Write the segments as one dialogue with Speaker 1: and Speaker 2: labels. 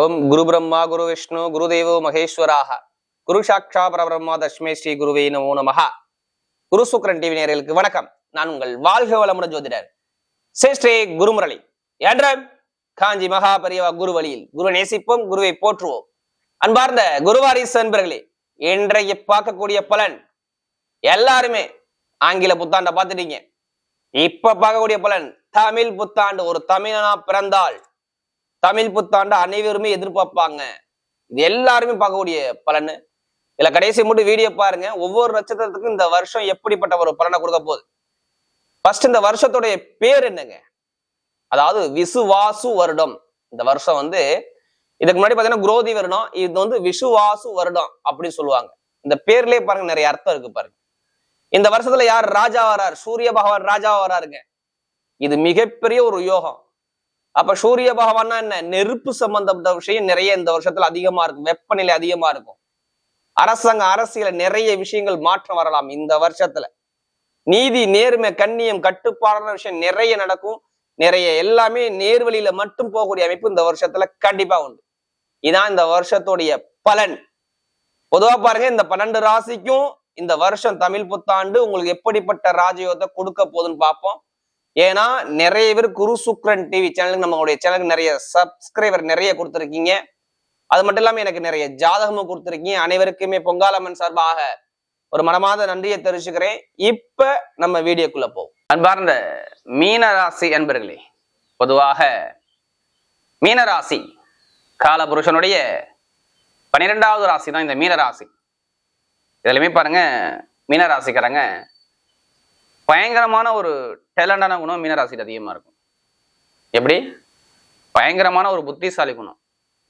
Speaker 1: ஓம் குரு பிரம்மா குரு விஷ்ணு குரு தேவோ மகேஸ்வராக. குரு சாட்சா பரபிரம்மா தஷ்மே ஸ்ரீ குருவே நமோ நமஹா. குரு சுக்கரன் டிவி நேர்களுக்கு வணக்கம். நான் உங்கள் வாழ்க வளமுடன் ஜோதிடர் ஸ்ரீ ஸ்ரீ குருமுரளி. என்ற காஞ்சி மகா பெரியவா குரு வழியில். குரு நேசிப்போம் குருவை போற்றுவோம். அன்பார்ந்த குருவாரிசு அன்பர்களே இன்றைய பார்க்கக்கூடிய பலன் எல்லாருமே ஆங்கில புத்தாண்டை பார்த்துட்டீங்க. இப்ப பார்க்கக்கூடிய பலன் தமிழ் புத்தாண்டு. ஒரு தமிழனா பிறந்தால் தமிழ் புத்தாண்டு அனைவருமே எதிர்பார்ப்பாங்க. இது எல்லாருமே பார்க்கக்கூடிய பலன். இதுல கடைசி மட்டும் வீடியோ பாருங்க. ஒவ்வொரு நட்சத்திரத்துக்கும் இந்த வருஷம் எப்படிப்பட்ட ஒரு பலனை கொடுக்க போகுது? ஃபர்ஸ்ட் இந்த வருஷத்துடைய பேர் என்னங்க? அதாவது விசுவாசு வருடம். இந்த வருஷம் வந்து இதுக்கு முன்னாடி பாத்தீங்கன்னா குரோதி வருடம் இது வந்து விசுவாசு வருடம் அப்படின்னு சொல்லுவாங்க. இந்த பேர்லயே பாருங்க நிறைய அர்த்தம் இருக்கு பாருங்க. இந்த வருஷத்துல யார் ராஜா வரார்? சூரிய பகவான் ராஜா வராருங்க. இது மிகப்பெரிய ஒரு யோகம். அப்ப சூரிய பகவான்னா என்ன? நெருப்பு சம்பந்தப்பட்ட விஷயம் நிறைய இந்த வருஷத்துல அதிகமா இருக்கும். வெப்பநிலை அதிகமா இருக்கும். அரசாங்க அரசியல நிறைய விஷயங்கள் மாற்றம் வரலாம் இந்த வருஷத்துல. நீதி நேர்மை கண்ணியம் கட்டுப்பாடான விஷயம் நிறைய நடக்கும். நிறைய எல்லாமே நேர்வழியில மட்டும் போகக்கூடிய அமைப்பு இந்த வருஷத்துல கண்டிப்பா உண்டு. இதான் இந்த வருஷத்துடைய பலன். பொதுவா பாருங்க இந்த பன்னெண்டு ராசிக்கும் இந்த வருஷம் தமிழ் புத்தாண்டு உங்களுக்கு எப்படிப்பட்ட ராஜயோகத்தை கொடுக்க போகுதுன்னு பார்ப்போம். ஏன்னா நிறைய பேர் குரு சுக்ரன் டிவி சேனலுக்கு நம்மளுடைய சேனலுக்கு நிறைய சப்ஸ்கிரைபர் நிறைய கொடுத்துருக்கீங்க. அது மட்டும் இல்லாமல் எனக்கு நிறைய ஜாதகமும் கொடுத்துருக்கீங்க. அனைவருக்குமே பொங்காலம்மன் சார்பாக ஒரு மனமாத நன்றியை தெரிவிச்சுக்கிறேன். இப்ப நம்ம வீடியோக்குள்ள போவோம். அன்பார்ந்த மீனராசி அன்பர்களே பொதுவாக மீனராசி காலபுருஷனுடைய பன்னிரெண்டாவது ராசி தான் இந்த மீனராசி. இதுலையுமே பாருங்க மீனராசிக்காரங்க பயங்கரமான ஒரு டேலண்டான குணம் மீனராசியில் அதிகமாக இருக்கும். எப்படி? பயங்கரமான ஒரு புத்திசாலி குணம்.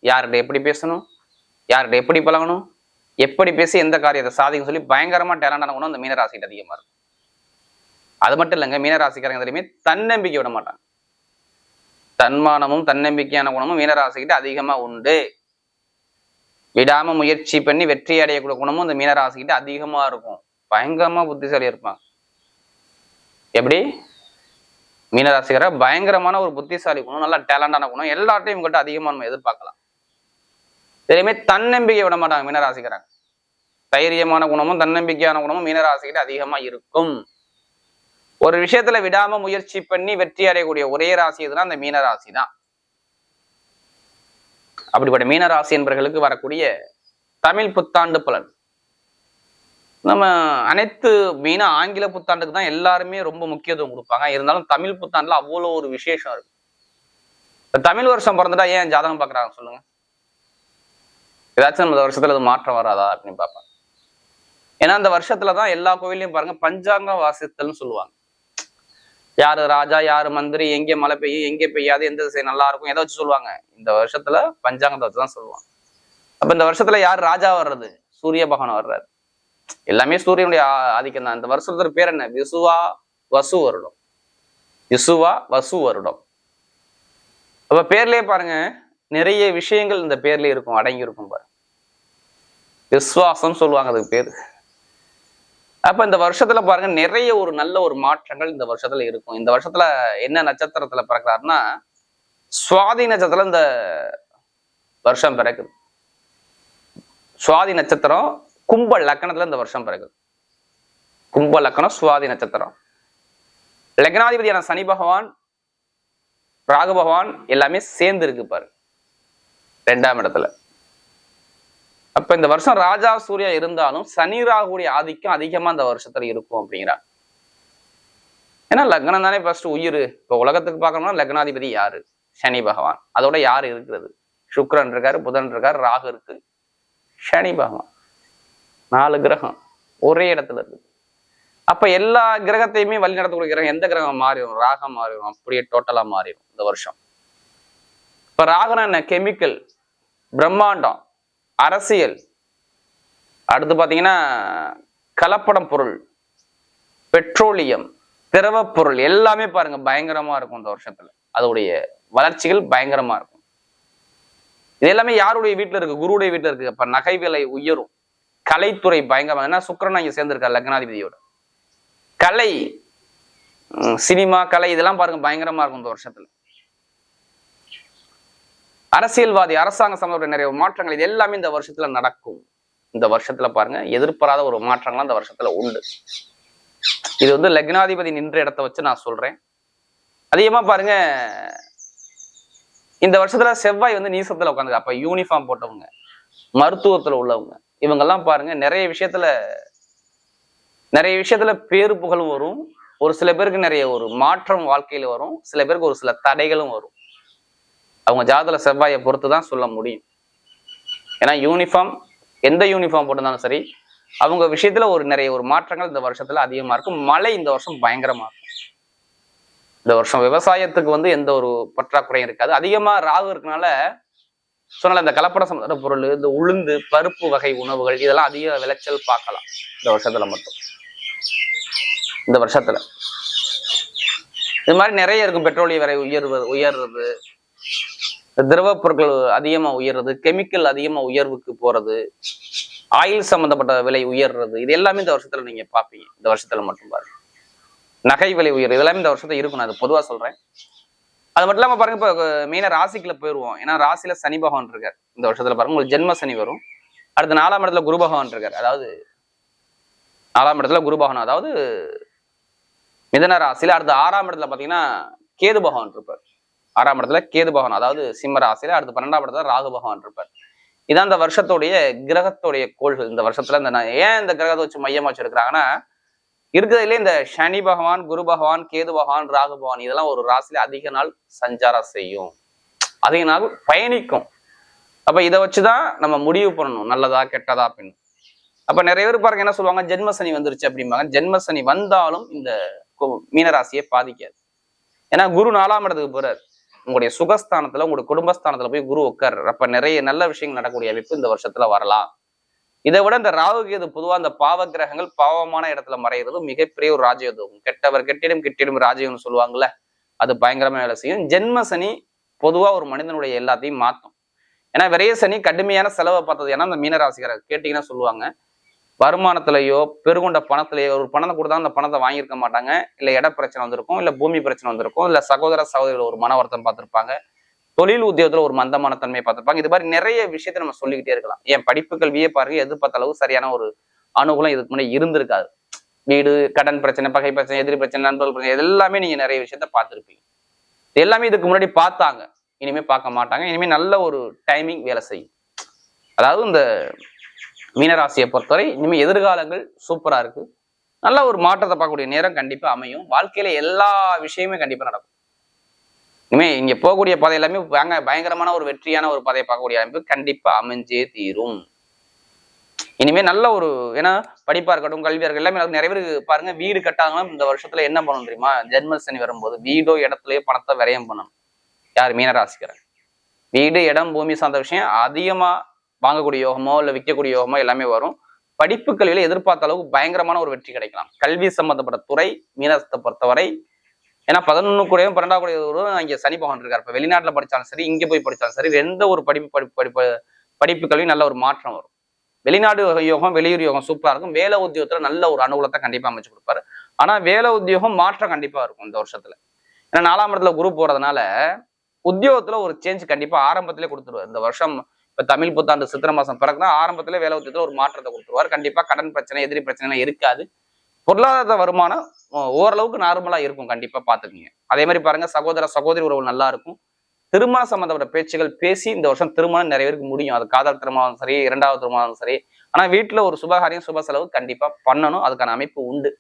Speaker 1: யார்கிட்ட எப்படி பேசணும்? யார்கிட்ட எப்படி பழகணும்? எப்படி பேசி எந்த காரியத்தை சாதிக்கும் சொல்லி பயங்கரமாக டேலண்டான குணம் அந்த மீனராசிகிட்ட அதிகமாக இருக்கும். அது மட்டும் இல்லைங்க மீனராசிக்காரங்க தெரியுமே தன்னம்பிக்கை விட மாட்டாங்க. தன்மானமும் தன்னம்பிக்கையான குணமும் மீனராசிக்கிட்ட அதிகமாக உண்டு. விடாம முயற்சி பண்ணி வெற்றி அடையக்கூடிய குணமும் இந்த மீனராசிக்கிட்ட அதிகமாக இருக்கும். பயங்கரமாக புத்திசாலி இருப்பாங்க. எப்படி? மீனராசிக்கார பயங்கரமான ஒரு புத்திசாலி குணம் நல்ல டேலண்டான குணம் எல்லாத்தையும் இவங்ககிட்ட அதிகமா நம்ம எதிர்பார்க்கலாம். எதுலையுமே தன்னம்பிக்கை விட மாட்டாங்க மீனராசிக்கிறாங்க தைரியமான குணமும் தன்னம்பிக்கையான குணமும் மீனராசிக்கிட்ட அதிகமா இருக்கும். ஒரு விஷயத்துல விடாம முயற்சி பண்ணி வெற்றி அடையக்கூடிய ஒரே ராசி எதுனா அந்த மீனராசி தான். அப்படிப்பட்ட மீனராசி என்பவர்களுக்கு வரக்கூடிய தமிழ் புத்தாண்டு பலன். நம்ம அனைத்து மெயினா ஆங்கில புத்தாண்டுக்கு தான் எல்லாருமே ரொம்ப முக்கியத்துவம் கொடுப்பாங்க. இருந்தாலும் தமிழ் புத்தாண்டுல அவ்வளோ ஒரு விசேஷம் இருக்கு. தமிழ் வருஷம் பிறந்துட்டா ஏன் ஜாதகம் பார்க்குறாங்க சொல்லுங்க. ஏதாச்சும் நம்ம இந்த வருஷத்துல அது மாற்றம் வராதா அப்படின்னு பார்ப்பாங்க ஏன்னா அந்த வருஷத்துல தான் எல்லா கோவிலையும் பாருங்க பஞ்சாங்க வாசித்தல்னு சொல்லுவாங்க. யாரு ராஜா யாரு மந்திரி எங்கே மழை பெய்யும் எங்கே பெய்யாது எந்த திசை நல்லா இருக்கும் எதை வச்சு சொல்லுவாங்க. இந்த வருஷத்துல பஞ்சாங்கத்தை வச்சு தான் சொல்லுவாங்க. அப்ப இந்த வருஷத்துல யார் ராஜா வர்றது? சூரிய பகவான் வர்றாரு. எல்லாமே சூரியனுடைய ஆதிக்கம் தான். இந்த வருஷத்துக்கு பேர் என்ன? விசுவா வசு வருடம். விசுவா வசு வருடம். அப்ப பேர்லயே பாருங்க. நிறைய விஷயங்கள் இந்த பேர்ல இருக்கும் அடங்கி இருக்கும் பாரு விசுவாசம் சொல்லுவாங்க அதுக்கு பேரு. அப்ப இந்த வருஷத்துல பாருங்க நிறைய ஒரு நல்ல ஒரு மாற்றங்கள் இந்த வருஷத்துல இருக்கும். இந்த வருஷத்துல என்ன நட்சத்திரத்துல பிறக்கிறாருன்னா சுவாதி நட்சத்திரம் இந்த வருஷம் பிறக்குது. சுவாதி நட்சத்திரம் கும்ப லக்கணத்துல இந்த வருஷம் பிறகு. கும்ப லக்கணம் சுவாதி நட்சத்திரம். லக்னாதிபதியான சனி பகவான் ராகு பகவான் எல்லாமே சேர்ந்து இருக்கு பாரு. ரெண்டாம் இடத்துல. அப்ப இந்த வருஷம் ராஜா சூர்யா இருந்தாலும் சனி ராகுடைய ஆதிக்கம் அதிகமா இந்த வருஷத்துல இருக்கும் அப்படிங்கிறார். ஏன்னா லக்னம் தானே ஃபர்ஸ்ட் உயிர். இப்போ உலகத்துக்கு பார்க்கணும்னா லக்னாதிபதி யாரு? சனி பகவான். அதோட யார் இருக்கிறது? சுக்ரன் இருக்காரு புதன் இருக்காரு ராகு இருக்கு. சனி பகவான். நாலு கிரகம் ஒரே இடத்துல இருக்கு. அப்ப எல்லா கிரகத்தையுமே வழி நடத்தக்கூடிய கிரகம் எந்த கிரகம் மாறிடும் ராகம் மாறிடும் அப்படியே டோட்டலா மாறிடும் இந்த வருஷம். இப்ப ராகனா என்ன? கெமிக்கல் பிரம்மாண்டம் அரசியல். அடுத்து பாத்தீங்கன்னா கலப்படம் பொருள் பெட்ரோலியம் திரவப் பொருள். எல்லாமே பாருங்க பயங்கரமா இருக்கும் இந்த வருஷத்துல. அதோடைய வளர்ச்சிகள் பயங்கரமா இருக்கும். இது எல்லாமே யாருடைய வீட்டுல இருக்கு? குருடைய வீட்டுல இருக்கு. அப்ப நகை விலை உயரும். கலைத்துறை பயங்கரமாக ஏன்னா சுக்கரன் அங்கே சேர்ந்திருக்காரு லக்னாதிபதியோட. கலை சினிமா கலை இதெல்லாம் பாருங்க பயங்கரமா இருக்கும் இந்த வருஷத்துல. அரசியல்வாதி அரசாங்க சம்பந்தப்பட்ட நிறைய மாற்றங்கள் இது எல்லாமே இந்த வருஷத்துல நடக்கும். இந்த வருஷத்துல பாருங்க எதிர்பாராத ஒரு மாற்றங்கள்லாம் இந்த வருஷத்துல உண்டு. இது வந்து லக்னாதிபதி நின்ற இடத்த வச்சு நான் சொல்றேன். அதிகமா பாருங்க இந்த வருஷத்துல செவ்வாய் வந்து நீசத்துல உட்காந்துருக்கு அப்ப யூனிஃபார்ம் போட்டவங்க மருத்துவத்துல உள்ளவங்க. இவங்கெல்லாம் பாருங்க நிறைய விஷயத்துல நிறைய விஷயத்துல பேரு புகழும் வரும். ஒரு சில பேருக்கு நிறைய ஒரு மாற்றம் வாழ்க்கையில வரும். சில பேருக்கு ஒரு சில தடைகளும் வரும். அவங்க ஜாதல செவ்வாயை பொறுத்து தான் சொல்ல முடியும். ஏன்னா யூனிஃபார்ம் எந்த யூனிஃபார்ம் போட்டிருந்தாலும் சரி அவங்க விஷயத்துல ஒரு நிறைய ஒரு மாற்றங்கள் இந்த வருஷத்துல அதிகமா இருக்கும். மழை இந்த வருஷம் பயங்கரமா இருக்கும். இந்த வருஷம் விவசாயத்துக்கு வந்து எந்த ஒரு பற்றாக்குறையும் இருக்காது. அதிகமா ராகு இருக்கனால சொன்னால இந்த கலப்பட சம்பந்த பொருள் இந்த உளுந்து பருப்பு வகை உணவுகள் இதெல்லாம் அதிக விளைச்சல் பார்க்கலாம். இந்த வருஷத்துல மட்டும். இந்த வருஷத்துல. இது மாதிரி நிறைய இருக்கும் பெட்ரோலிய விலை உயர்வு உயர்றது. திரவப் பொருட்கள் அதிகமா உயர்றது. கெமிக்கல் அதிகமா உயர்வுக்கு போறது. ஆயில் சம்பந்தப்பட்ட விலை உயர்றது. இது எல்லாமே இந்த வருஷத்துல நீங்க பாப்பீங்க இந்த வருஷத்துல மட்டும் பாருங்க. நகை விலை உயர் இதெல்லாமே இந்த வருஷத்துல இருக்கும் நான் அது பொதுவா சொல்றேன். அது மட்டும் இல்லாம பாருங்க இப்போ மெயினா ராசிக்குள்ள போயிருவோம். ஏன்னா ராசியில சனி பகவான் இருக்கார். இந்த வருஷத்துல பாருங்க உங்களுக்கு ஜென்ம சனி வரும். அடுத்த நாலாம் இடத்துல குரு பகவான் இருக்கார். அதாவது நாலாம் இடத்துல குரு பகவான் அதாவது மிதன ராசியில அடுத்த ஆறாம் இடத்துல பாத்தீங்கன்னா கேது பகவான் இருப்பார். ஆறாம் இடத்துல கேது பகவான் அதாவது சிம்ம ராசியில அடுத்து பன்னெண்டாம் இடத்துல ராகு பகவான் இருப்பார். இதான் இந்த வருஷத்துடைய கிரகத்துடைய கோள்கள். இந்த வருஷத்துல இந்த ஏன் இந்த கிரகத்தை வச்சு மையமா வச்சிருக்கிறாங்கன்னா இருக்கிறதுலே இந்த சனி பகவான் குரு பகவான் கேது பகவான் ராகு பகவான் இதெல்லாம் ஒரு ராசியில அதிக நாள் சஞ்சாரம் செய்யும். அதிக நாள் பயணிக்கும். அப்ப இதை வச்சுதான் நம்ம முடிவு பண்ணணும். நல்லதா கெட்டதா அப்படின்னு. அப்ப நிறைய பேர் பாருங்க என்ன சொல்லுவாங்க? ஜென்ம சனி வந்துருச்சு அப்படிம்பாங்க. ஜென்ம சனி வந்தாலும் இந்த கு- மீனராசியை பாதிக்காது. ஏன்னா குரு நாலாம் இடத்துக்கு போறாரு. உங்களுடைய சுகஸ்தானத்துல உங்களுடைய குடும்பஸ்தானத்துல போய் குரு உட்கார் அப்ப நிறைய நல்ல விஷயங்கள் நடக்கக்கூடிய அமைப்பு இந்த வருஷத்துல வரலாம். இதை விட இந்த ராகு கேது பொதுவாக அந்த பாவ கிரகங்கள் பாவமான இடத்துல மறைகிறது மிகப்பெரிய ஒரு ராஜயோகம் கெட்டவர் கெட்டிடும் கெட்டிடும் ராஜயோகம்னு சொல்லுவாங்கல்ல அது பயங்கரமா வேலை செய்யும். ஜென்ம சனி பொதுவா ஒரு மனிதனுடைய எல்லாத்தையும் மாத்தும் ஏன்னா விரைய சனி கடுமையான செலவை பார்த்தது. ஏன்னா அந்த மீனராசிக்காரர் கேட்டிங்கன்னா சொல்லுவாங்க வருமானத்திலேயோ பெருகொண்ட பணத்திலேயோ ஒரு பணத்தை கொடுத்தா அந்த பணத்தை வாங்கியிருக்க மாட்டாங்க. இல்ல இட பிரச்சனை வந்திருக்கும் இல்ல பூமி பிரச்சனை வந்திருக்கும் இல்ல சகோதர சகோதரிகள் ஒரு மன வருத்தம் பார்த்திருப்பாங்க. தொழில் உத்தியோகத்துல ஒரு மந்தமான தன்மையை பார்த்துருப்பாங்க. இது மாதிரி நிறைய விஷயத்தை நம்ம சொல்லிக்கிட்டே இருக்கலாம். என் படிப்பு கல்வியே பாருங்க எதிர்பார்த்த அளவு சரியான ஒரு அனுகூலம் இதுக்கு முன்னாடி இருந்திருக்காது. வீடு கடன் பிரச்சனை பகை பிரச்சனை எதிரி பிரச்சனை நண்பர்கள் பிரச்சனை எல்லாமே நீங்க நிறைய விஷயத்த பார்த்துருப்பீங்க. எல்லாமே இதுக்கு முன்னாடி பார்த்தாங்க. இனிமே பார்க்க மாட்டாங்க. இனிமே நல்ல ஒரு டைமிங் வேலை செய்யும். அதாவது இந்த மீனராசியை பொறுத்தவரை இனிமே எதிர்காலங்கள் சூப்பரா இருக்கு. நல்ல ஒரு மாற்றத்தை பார்க்கக்கூடிய நேரம் கண்டிப்பா அமையும். வாழ்க்கையில எல்லா விஷயமே கண்டிப்பா நடக்கும். இனிமே இங்க போகக்கூடிய பாதை எல்லாமே பயங்க பயங்கரமான ஒரு வெற்றியான ஒரு பாதையை பார்க்கக்கூடிய அமைப்பு கண்டிப்பா அமைஞ்சே தீரும். இனிமே நல்ல ஒரு ஏன்னா படிப்பா இருக்கட்டும் கல்வியா இருக்கட்டும் எல்லாமே நிறைய பேருக்கு பாருங்க வீடு கட்டாங்கன்னா இந்த வருஷத்துல என்ன பண்ணணும் தெரியுமா? ஜென்ம சனி வரும்போது வீடோ இடத்துலயோ பணத்தை விரயம் பண்ணணும். யார்? மீனராசிக்கிறேன் வீடு இடம் பூமி சார்ந்த விஷயம் அதிகமா வாங்கக்கூடிய யோகமோ இல்ல விற்கக்கூடிய யோகமோ எல்லாமே வரும். படிப்பு கல்வியில எதிர்பார்த்த அளவுக்கு பயங்கரமான ஒரு வெற்றி கிடைக்கலாம். கல்வி சம்பந்தப்பட்ட துறை மீனத்தை பொறுத்தவரை ஏன்னா பதினொன்று கூடயும் பன்னெண்டாம் கூடயும் இங்கே சனி பகவான் இருக்கார். இப்போ வெளிநாட்டில் படித்தாலும் சரி இங்கே போய் படித்தாலும் சரி எந்த ஒரு படிப்பு படிப்பு படிப்பு படிப்பு கல்வி நல்ல ஒரு மாற்றம் வரும். வெளிநாடு யோகம் வெளியூர் யோகம் சூப்பராக இருக்கும். வேலை உத்தியோகத்துல நல்ல ஒரு அனுகூலத்தை கண்டிப்பாக அமைச்சு கொடுப்பாரு. ஆனால் வேலை உத்தியோகம் மாற்றம் கண்டிப்பாக இருக்கும் இந்த வருஷத்துல. ஏன்னா நாலாம் இடத்துல குரு போகிறதுனால உத்தியோகத்துல ஒரு சேஞ்ச் கண்டிப்பாக ஆரம்பத்திலே கொடுத்துருவாரு. இந்த வருஷம் இப்போ தமிழ் புத்தாண்டு சித்திர மாதம் பிறகுனா ஆரம்பத்திலே வேலை உத்தியோகத்தில் ஒரு மாற்றத்தை கொடுத்துருவாரு. கண்டிப்பாக கடன் பிரச்சனை எதிரி பிரச்சனைலாம் இருக்காது. பொருளாதார வருமானம் ஓரளவுக்கு நார்மலாக இருக்கும். கண்டிப்பாக பாத்துக்கோங்க. அதே மாதிரி பாருங்க சகோதர சகோதரி உறவு நல்லா இருக்கும். திருமண சம்பந்தப்பட்ட பேச்சுகள் பேசி இந்த வருஷம் திருமணம் நிறைய பேருக்கு முடியும். அது காதல் திருமணம் சரி இரண்டாவது திருமணம் சரி. ஆனால் வீட்டில் ஒரு சுபகாரியம் சுப செலவு கண்டிப்பாக பண்ணணும். அதுக்கான அமைப்பு உண்டு.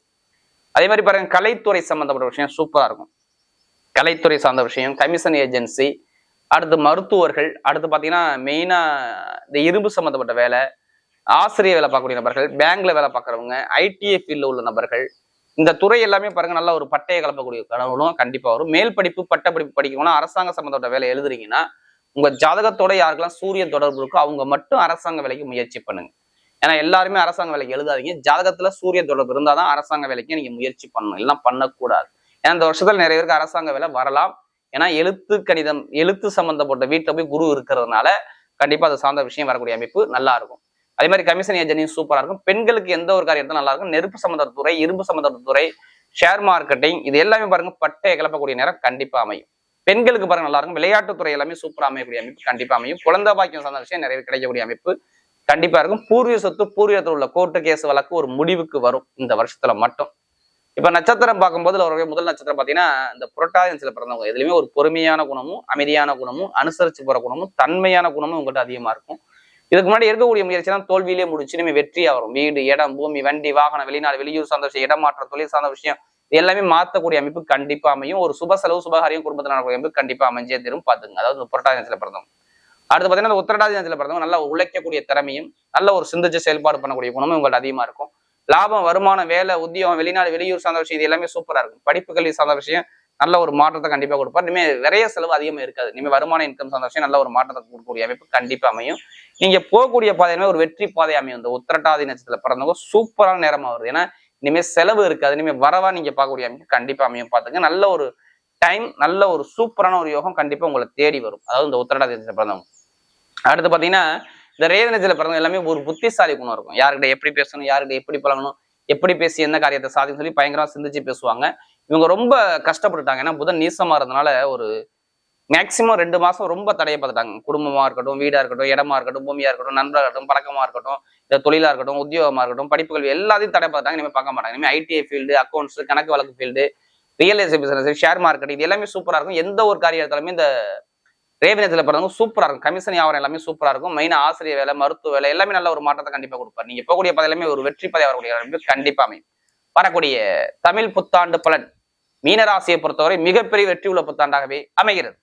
Speaker 1: அதே மாதிரி பாருங்க கலைத்துறை சம்பந்தப்பட்ட விஷயம் சூப்பராக இருக்கும். கலைத்துறை சார்ந்த விஷயம் கமிஷன் ஏஜென்சி அடுத்து மருத்துவர்கள் அடுத்து பார்த்தீங்கன்னா மெயினாக இந்த இரும்பு சம்மந்தப்பட்ட வேலை ஆசிரியர் வேலை பார்க்கக்கூடிய நபர்கள் பேங்க்ல வேலை பார்க்குறவங்க ஐடிஐ ஃபீல்டில் உள்ள நபர்கள் இந்த துறை எல்லாமே பாருங்க நல்லா ஒரு பட்டையை கலப்பக்கூடிய கடவுளும் கண்டிப்பாக வரும். மேல் படிப்பு பட்ட படிப்பு படிக்கணும்னா அரசாங்க சம்மந்தப்பட்ட வேலை எழுதுறீங்கன்னா உங்க ஜாதகத்தோட யாருக்கெல்லாம் சூரிய தொடர்பு இருக்கோ அவங்க மட்டும் அரசாங்க வேலைக்கு முயற்சி பண்ணுங்க. ஏன்னா எல்லாருமே அரசாங்க வேலைக்கு எழுதாதீங்க. ஜாதகத்துல சூரிய தொடர்பு இருந்தால் தான் அரசாங்க வேலைக்கு நீங்க முயற்சி பண்ணணும். எல்லாம் பண்ணக்கூடாது. ஏன்னா இந்த வருஷத்துல நிறைய பேருக்கு அரசாங்க வேலை வரலாம். ஏன்னா எழுத்து கணிதம் எழுத்து சம்பந்தப்பட்ட வீட்டில் போய் குரு இருக்கிறதுனால கண்டிப்பா அது சார்ந்த விஷயம் வரக்கூடிய அமைப்பு நல்லா இருக்கும். அதே மாதிரி கமிஷன் ஏஜென்டியும் சூப்பராக இருக்கும். பெண்களுக்கு எந்த ஒரு காரியம் நல்லா இருக்கும். நெருப்பு சம்பந்தப்பட்ட துறை இரும்பு சம்பந்தப்பட்ட துறை ஷேர் மார்க்கெட்டிங் இது எல்லாமே பாருங்க பட்டையை கிளப்பக்கூடிய நேரம் கண்டிப்பா அமையும். பெண்களுக்கு பாருங்க நல்லா இருக்கும். விளையாட்டுத்துறை எல்லாமே சூப்பராக அமையக்கூடிய அமைப்பு கண்டிப்பா அமையும். குழந்தை பாக்கியம் சார்ந்த விஷயம் நிறைய கிடைக்கக்கூடிய அமைப்பு கண்டிப்பா இருக்கும். பூர்வீக சொத்து பூர்வீகத்தில் உள்ள கோர்ட்டு கேஸ் வழக்கு ஒரு முடிவுக்கு வரும் இந்த வருஷத்துல மட்டும். இப்ப நட்சத்திரம் பார்க்கும்போது அவருடைய முதல் நட்சத்திரம் பாத்தீங்கன்னா இந்த புரட்டாதி பிறந்தவங்க. எதுலையுமே ஒரு பொறுமையான குணமும் அமைதியான குணமும் அனுசரிச்சு போற குணமும் தன்மையான குணமும் உங்கள்கிட்ட அதிகமா இருக்கும். இதுக்கு முன்னாடி இருக்கக்கூடிய முயற்சி தான் தோல்வியிலே முடிச்சு நம்ம வெற்றியா வரும் வீடு இடம் பூமி வண்டி வாகனம் வெளிநாடு வெளியூர் சார்ந்த விஷயம் இடமாற்றம் தொழில் சார்ந்த விஷயம் எல்லாமே மாத்தக்கூடிய அமைப்பு கண்டிப்பா அமையும். ஒரு சுப செலவு சுபகாரியம் குடும்பத்தில் நடக்கூடிய அமைப்பு கண்டிப்பா அமைஞ்சே தரும். பாத்துங்க அதாவது இந்த பிறந்தவங்க. அடுத்து பாத்தீங்கன்னா உத்தரடாதி தினத்தில் பிறந்தவங்க நல்லா உழைக்கக்கூடிய திறமையும் நல்ல ஒரு சிந்திச்சு செயல்பாடு பண்ணக்கூடிய குணமும் உங்கள்ட்ட அதிகமா இருக்கும். லாபம் வருமானம் வேலை உத்தியோகம் வெளிநாடு வெளியூர் சார்ந்த விஷயம் இது எல்லாமே சூப்பரா இருக்கும். படிப்பு கல்வி சார்ந்த விஷயம் நல்ல ஒரு மாற்றத்தை கண்டிப்பா கொடுப்பார். இனிமே விரைய செலவு அதிகமா இருக்காது. இனிமே வருமான இன்கம் சார்ந்த விஷயம் நல்ல ஒரு மாற்றத்தை கொடுக்கக்கூடிய அமைப்பு கண்டிப்பா அமையும். நீங்க போகக்கூடிய பாதையுமே ஒரு வெற்றி பாதை அமையும். இந்த உத்திரட்டாதி நட்சத்திரத்தில் பிறந்தவங்க சூப்பரான நேரமா வருது. ஏன்னா இனிமே செலவு இருக்காது. இனிமே வரவா நீங்க பார்க்கக்கூடிய அமைப்பு கண்டிப்பா அமையும். பார்த்துங்க நல்ல ஒரு டைம் நல்ல ஒரு சூப்பரான ஒரு யோகம் கண்டிப்பா உங்களை தேடி வரும். அதாவது இந்த உத்திரட்டாதி நட்சத்திரத்தில் பிறந்தவங்க. அடுத்து பாத்தீங்கன்னா இந்த ரேவனத்துல பிறந்தவங்க எல்லாமே ஒரு புத்திசாலி குணம் இருக்கும். யார்கிட்ட எப்படி பேசணும் யார்கிட்ட எப்படி பழகணும் எப்படி பேசி எந்த காரியத்தை சாதிக்கும் சொல்லி பயங்கரமா சிந்திச்சு பேசுவாங்க. இவங்க ரொம்ப கஷ்டப்பட்டுட்டாங்க. ஏன்னா புதன் நீசமாக இருந்தனால ஒரு மேக்சிமம் ரெண்டு மாதம் ரொம்ப தடையப்பட்டுட்டாங்க குடும்பமாக இருக்கட்டும் வீடாக இருக்கட்டும் இடமா இருக்கட்டும் பூமியாக இருக்கட்டும் நண்பராக இருக்கட்டும் பழக்கமா இருக்கட்டும் இல்லை தொழிலா இருக்கட்டும் உத்தியோகமாக இருக்கட்டும் படிப்புகள் எல்லாத்தையும் தடைப்பட்டாங்க இனிமேல் பார்க்க மாட்டாங்க. இனிமேல் ஐடிஐ ஃபீல்டு அக்கௌண்ட்ஸ் கணக்கு வழக்கு field real estate business share market இது எல்லாமே சூப்பராக இருக்கும். எந்த ஒரு காரியத்திலுமே இந்த ரேவினத்துல பிறந்தவங்க சூப்பராக இருக்கும். கமிஷன் வியாபாரம் எல்லாமே சூப்பராக இருக்கும். மெயினாக ஆசிரியர் வேலை மருத்துவ வேலை எல்லாமே நல்ல ஒரு மாற்றத்தை கண்டிப்பாக கொடுப்பார். நீங்க போகக்கூடிய பாதை எல்லாமே ஒரு வெற்றி பதவி வரக்கூடிய கண்டிப்பாக அமையும். வரக்கூடிய தமிழ் புத்தாண்டு பலன். மீனராசியை பொறுத்தவரை மிகப்பெரிய வெற்றி உள்ள புத்தாண்டாகவே அமைகிறது.